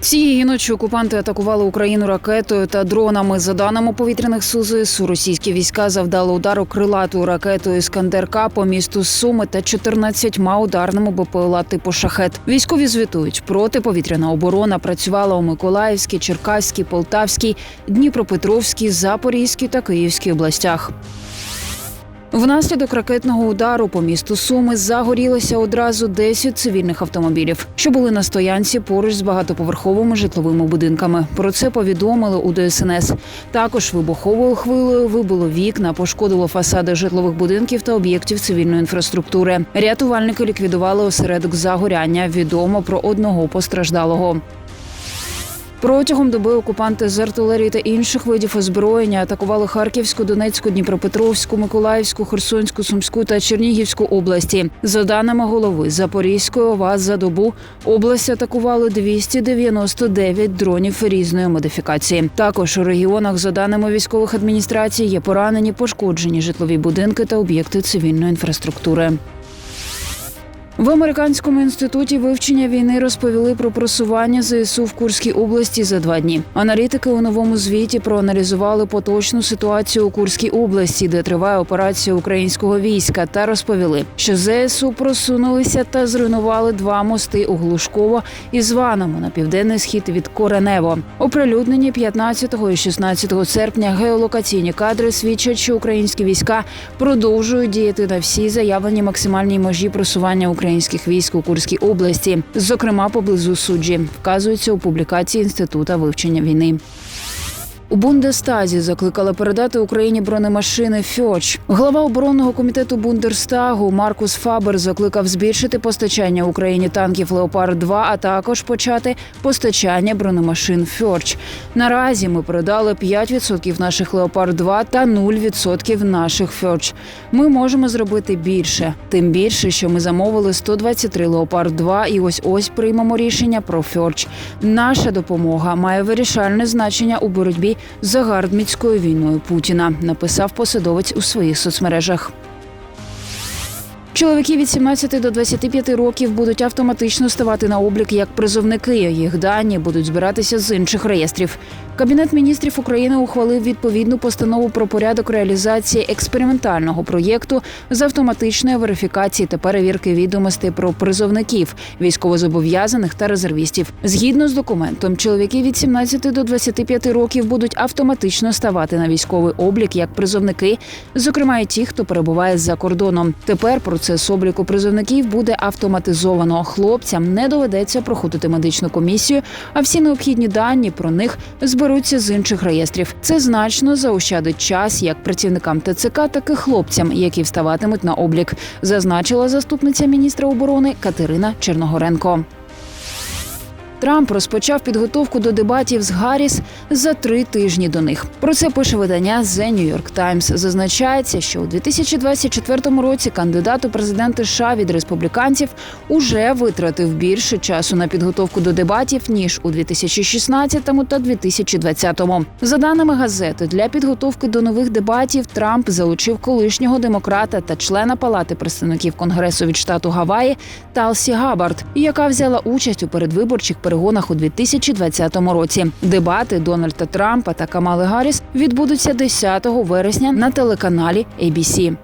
Цієї ночі окупанти атакували Україну ракетою та дронами. За даними повітряних сил ЗСУ, російські війська завдали удару крилатою ракетою «Іскандер-К» по місту Суми та 14 ударними БПЛА типу «Шахет». Військові звітують, протиповітряна оборона працювала у Миколаївській, Черкаській, Полтавській, Дніпропетровській, Запорізькій та Київській областях. Внаслідок ракетного удару по місту Суми загорілося одразу 10 цивільних автомобілів, що були на стоянці поруч з багатоповерховими житловими будинками. Про це повідомили у ДСНС. Також вибуховою хвилею вибило вікна, пошкодило фасади житлових будинків та об'єктів цивільної інфраструктури. Рятувальники ліквідували осередок загоряння. Відомо про одного постраждалого. Протягом доби окупанти з артилерії та інших видів озброєння атакували Харківську, Донецьку, Дніпропетровську, Миколаївську, Херсонську, Сумську та Чернігівську області. За даними голови Запорізької ОВАЗ за добу область атакували 299 дронів різної модифікації. Також у регіонах, за даними військових адміністрацій, є поранені, пошкоджені житлові будинки та об'єкти цивільної інфраструктури. В американському інституті вивчення війни розповіли про просування ЗСУ в Курській області за два дні. Аналітики у новому звіті проаналізували поточну ситуацію у Курській області, де триває операція українського війська, та розповіли, що ЗСУ просунулися та зруйнували два мости у Глушково і Званому на південний схід від Коренево. Оприлюднені 15 і 16 серпня геолокаційні кадри свідчать, що українські війська продовжують діяти на всій заявленій максимальній межі просування українських військ у Курській області, зокрема поблизу суджі, вказується у публікації інститута вивчення війни. У Бундестазі закликали передати Україні бронемашини Фьоч. Глава оборонного комітету Бундерстагу Маркус Фабер закликав збільшити постачання Україні танків Леопард 2 а також почати постачання бронемашин Фьоч. Наразі ми передали 5% наших Леопард 2 та 0% наших Фьоч. Ми можемо зробити більше. Тим більше, що ми замовили 123 Леопард 2 і ось ось приймемо рішення про Фьоч. Наша допомога має вирішальне значення у боротьбі з загарбницькою війною Путіна, написав посадовець у своїх соцмережах. Чоловіки від 17 до 25 років будуть автоматично ставати на облік як призовники. Їх дані будуть збиратися з інших реєстрів. Кабінет міністрів України ухвалив відповідну постанову про порядок реалізації експериментального проєкту з автоматичної верифікації та перевірки відомостей про призовників, військовозобов'язаних та резервістів. Згідно з документом, чоловіки від 17 до 25 років будуть автоматично ставати на військовий облік як призовники, зокрема і ті, хто перебуває за кордоном. Тепер процес обліку призовників буде автоматизовано. Хлопцям не доведеться проходити медичну комісію, а всі необхідні дані про них зберуться з інших реєстрів. Це значно заощадить час як працівникам ТЦК, так і хлопцям, які вставатимуть на облік, зазначила заступниця міністра оборони Катерина Черногоренко. Трамп розпочав підготовку до дебатів з Гарріс за три тижні до них. Про це пише видання The New York Times. Зазначається, що у 2024 році кандидат у президенти США від республіканців уже витратив більше часу на підготовку до дебатів ніж у 2016 та 2020. За даними газети, для підготовки до нових дебатів Трамп залучив колишнього демократа та члена Палати представників Конгресу від штату Гаваї Талсі Габард, яка взяла участь у передвиборчих перегонах у 2020 році. Дебати Дональда Трампа та Камали Гарріс відбудуться 10 вересня на телеканалі ABC.